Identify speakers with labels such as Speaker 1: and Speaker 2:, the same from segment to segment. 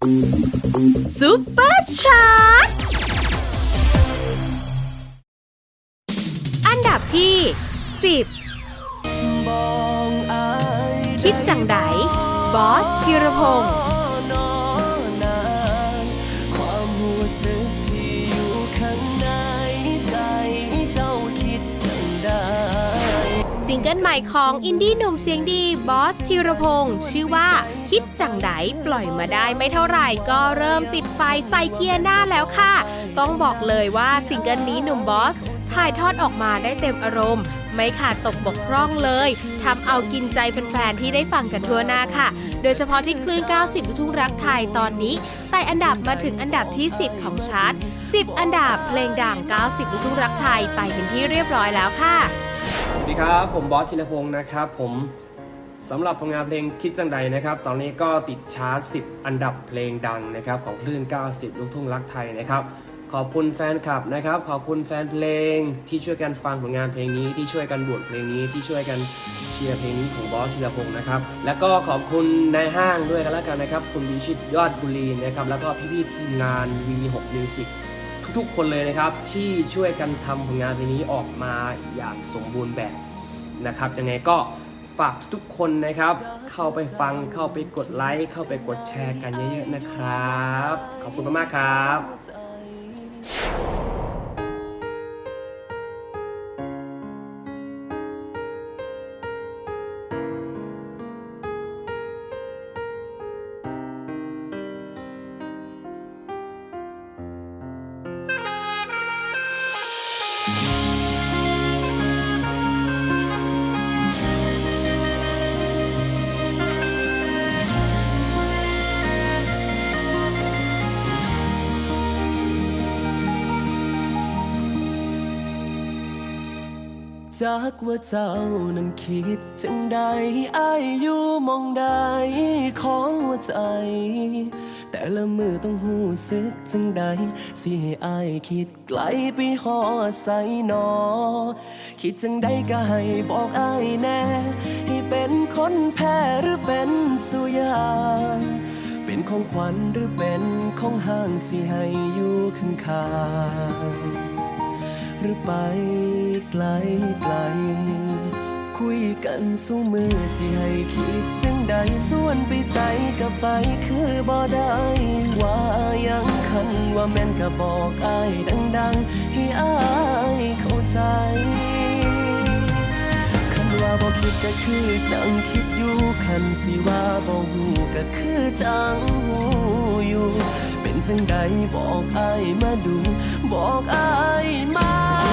Speaker 1: ซุปเปอร์ชาร์ตอันดับที่ 10 คิดจังไดบอสธีรพงศ์
Speaker 2: ให
Speaker 1: ม่ของอินดี้หนุ่มเสียงดีบอสธีรพงศ์ชื่อว่าคิดจังไดปล่อยมาได้ไม่เท่าไหร่ก็เริ่มติดไฟใส่เกียร์หน้าแล้วค่ะ ต้องบอกเลยว่าซิงเกิลนี้หนุ่มบอสถ่ายทอดออกมาได้เต็มอารมณ์ ไม่ขาดตกบกพร่องเลยทำเอากินใจแฟนๆ ที่ได้ฟังกันทั่วหน้าค่ะ โดยเฉพาะที่คลื่น 90ลูกทุ่งรักไทยตอนนี้ไต่อันดับมาถึงอันดับที่ 10 ของชาร์ต10 อันดับเพลงดัง 90ลูกทุ่งรักไทยไปเป็นที่เรียบร้อยแล้วค่ะ
Speaker 3: ดีครับผมบอสธีรพงศ์นะครับผมสำหรับผลงานเพลงคิดจังใดนะครับ ตอนนี้ก็ติดชาร์ต 10 อันดับเพลงดังนะครับของคลื่น 90 ลูกทุ่งรักไทยนะครับขอบคุณแฟนคลับนะครับ ขอบคุณแฟนเพลงที่ช่วยกันฟังผลงานเพลงนี้ที่ช่วยกันบวชเพลงนี้ที่ช่วยกันเชียร์เพลงนี้ของบอสธีรพงศ์นะครับแล้วก็ขอบคุณนายห้างด้วยกันแล้วกันนะครับ คุณวิชิตยอดบุรีนะครับแล้วก็พี่ๆทีมงาน V6 Music ทุกๆ คนเลยนะครับ ที่ช่วยกันทำผลงานเพลงนี้ออกมาอย่างสมบูรณ์แบบนะครับยังไงก็ฝากทุกๆ คนนะครับ เข้าไปฟังเข้าไปกดไลค์เข้าไปกดแชร์กันเยอะๆนะครับ ขอบคุณมากๆครับ
Speaker 2: จากว่าเจ้านั้นคิดจังใดอายอยู่มองใดของหัวใจ แต่ละมือต้องหูสึกจังใดสิให้อายคิดไกลไปหอใส่นอ คิดจังใดก็ให้บอกอายแน่ ให้เป็นคนแพ้หรือเป็นสุยาเป็นของขวัญหรือเป็นของห้างสิให้อยู่ข้างๆ หรือไปไกลไกล คุยกันสู้มือสิให้คิดจังใดส่วนไปใส่กับไปคือบ่ได้ว่ายังคันว่าแม่นก็บอกอายดังๆ ให้อายเข้าใจคันว่าบ่คิดก็คือจังคิดอยู่คันสิว่าบ่ฮู้ก็คือจังฮู้อยู่ เป็นจังใดบอกอายมาดู บอกอายมา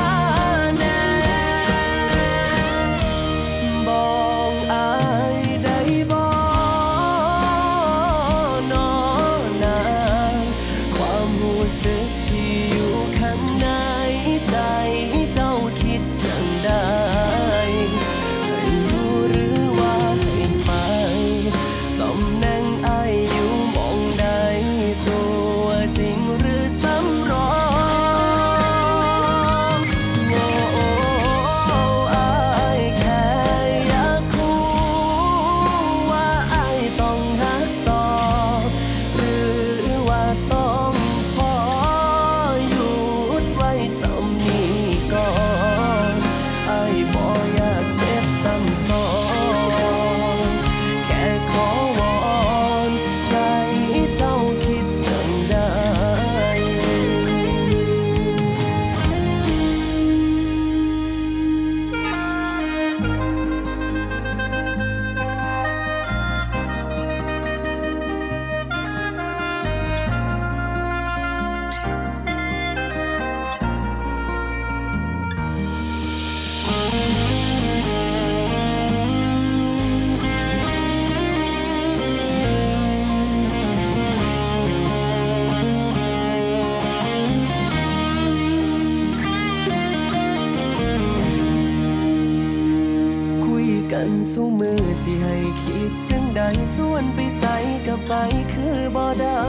Speaker 2: ันสู้มือสิให้คิดจังใดส่วนไปใส่กับไปคือบ่ได้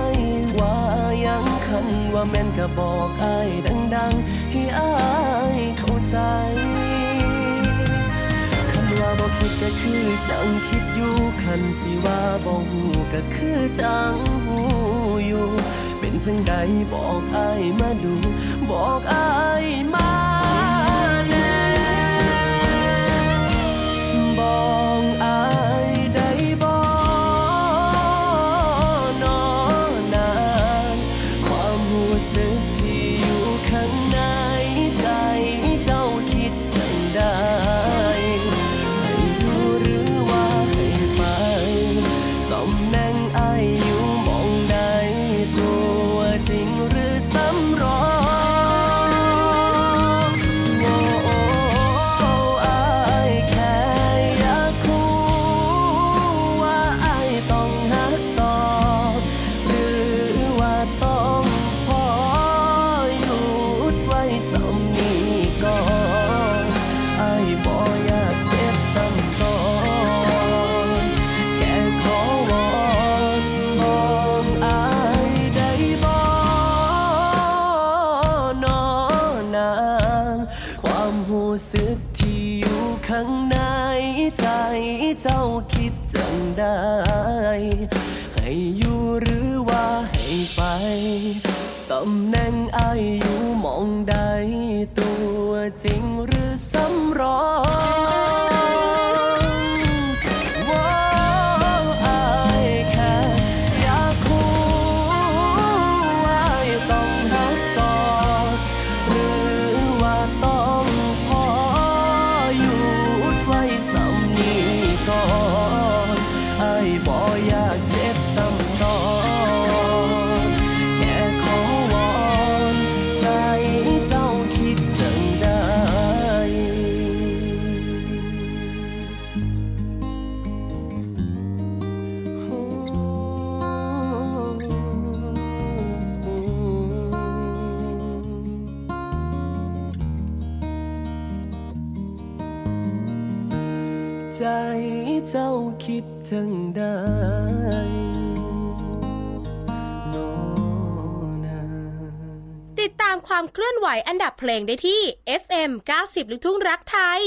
Speaker 2: ว่ายังคันว่าแม่นกับบอกอายดังๆให้อายเข้าใจคำว่าบอกคิดก็คือจังคิดอยู่คันสิว่าบ่ฮู้ก็คือจังหูอยู่ เป็นจังใดบอกอายมาดู บอกอายมา สึกที่อยู่ข้างในใจเจ้าคิดจังได้ ให้อยู่หรือว่าให้ไป ตำแหน่งไออยู่มองใดตัวจริงหรือสำรอง จเจ้าคิดจังได้
Speaker 1: ติดตามความเคลื่อนไหวอันดับเพลงได้ที่ FM 90หรือทุ่งรักไทย